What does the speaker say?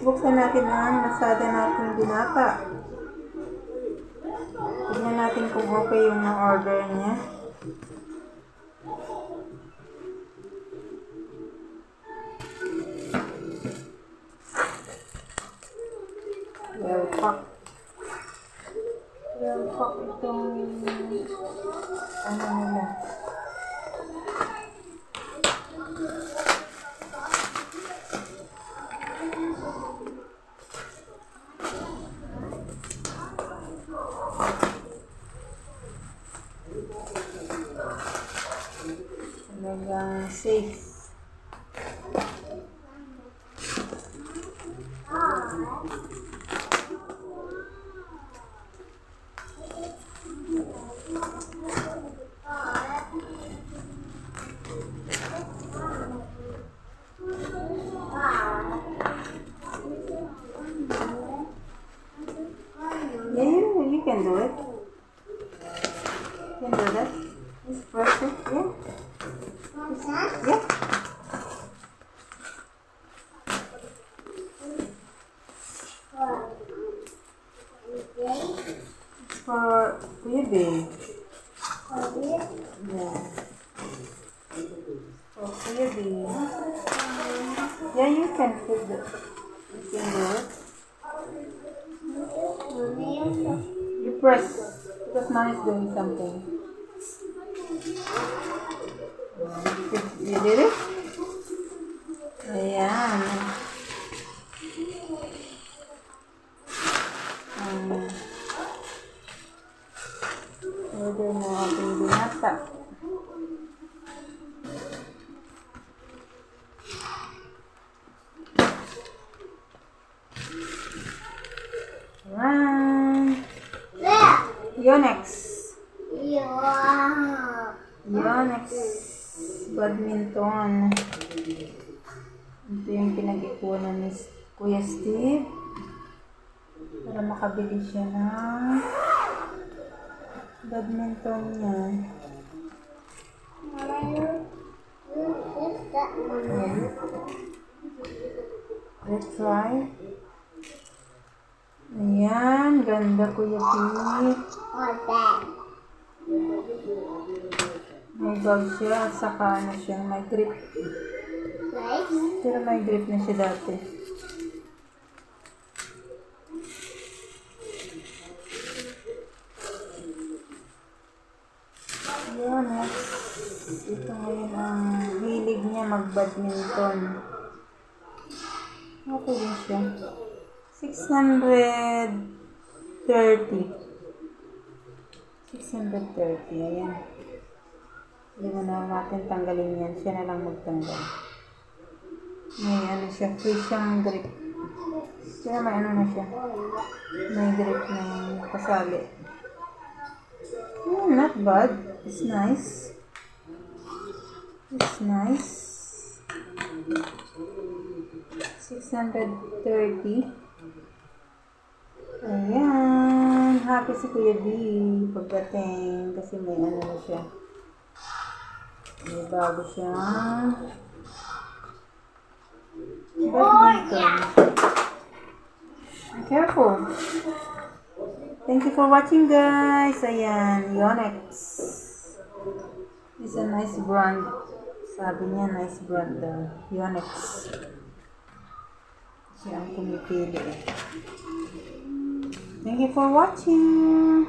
buksan natin ang Lazada natin binata. Tignan natin kung okay yung order niya. Well pack. Well pack itong ano nila. Safe. You, you can do it. You can do that. It's perfect, yeah. Yeah. It's Yeah. For baby. Yeah, you can put the. You can do it. You press because mine is doing something. You did it? Binata. Alright. Yonex. Yonex. Badminton. Ito yung pinag-ikunan ni Kuya Steve. Para makabili siya ng badminton niya. Ayan. Let's try. Ayan, ganda Kuya Pete. May bag siya, at saka ano siya, may grip. Pero may grip na siya dati. Yun, next. Ito ngayon ang hilig niya mag-badminton. Okay din siya. 630. 630, ayan. Hindi mo na natin tanggalin yan. Siya na lang magtanggal. May ano siya, free siyang grip. Siya may ano na siya. May grip na kasali. Hmm, not bad. It's nice. It's nice. 630. Ayan. Happy si Kuya B. Pagdating. Kasi may ano na siya. May bago siyang badminton. Careful. Thank you for watching guys. Ayan. Yonex. It's a nice brand. Sabi niya nice brand daw. Yonex. Siya ang pumipili eh. Thank you for watching.